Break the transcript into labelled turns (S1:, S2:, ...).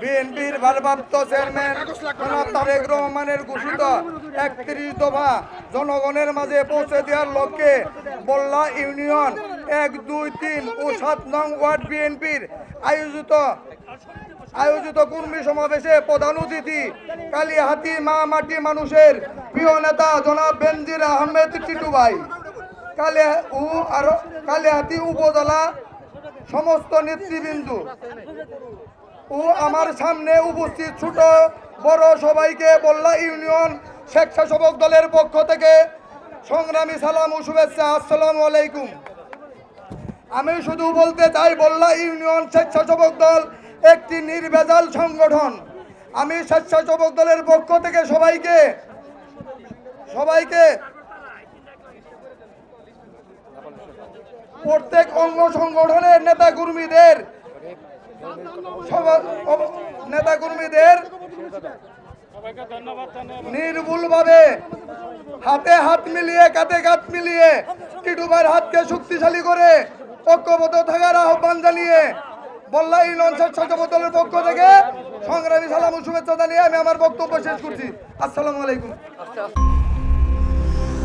S1: বিএনপির ভারপ্রাপ্ত চেয়ারম্যান তারেক রহমানের ঘোষিত একত্রিশ জনগণের মাঝে পৌঁছে দেওয়ার লক্ষ্যে বল্লা ইউনিয়ন এক, দুই, তিন ও সাত নং ওয়ার্ড বিএনপির আয়োজিত আয়োজিত কর্মী সমাবেশে প্রধান অতিথি কালিয়াহাতি মা মাটি মানুষের প্রিয় নেতা জনাব বেনজির আহমেদ টিটু ভাই কালিয়া ও আরও কালিয়াহাতি উপজেলা সমস্ত নেতৃবৃন্দ। ও আমার সামনে উপস্থিত ছোট, বড় সবাইকে বল্লা ইউনিয়ন স্বেচ্ছাসেবক দলের পক্ষ থেকে সংগ্রামী সালাম ও শুভেচ্ছা, আসসালামু আলাইকুম। আমি শুধু বলতে চাই, বল্লা ইউনিয়ন স্বেচ্ছাসেবক দল একটি নির্ভেজাল সংগঠন। আমি স্বেচ্ছাসেবক দলের পক্ষ থেকে সবাইকে সবাইকে প্রত্যেক অঙ্গ সংগঠনের নেতা কর্মীদের নেতা কর্মীদের নির্ভুলভাবে হাতে হাত মিলিয়ে, কাঁধে কাঁধ মিলিয়ে টিটুবার হাতকে শক্তিশালী করে ঐক্যবদ্ধ থাকার আহ্বান জানিয়ে বল্লা লঞ্চের স্বেচ্ছাসেবক দলের পক্ষ থেকে সংগ্রামী সালাম শুভেচ্ছা জানিয়ে আমি আমার বক্তব্য শেষ করছি। আসসালামু আলাইকুম।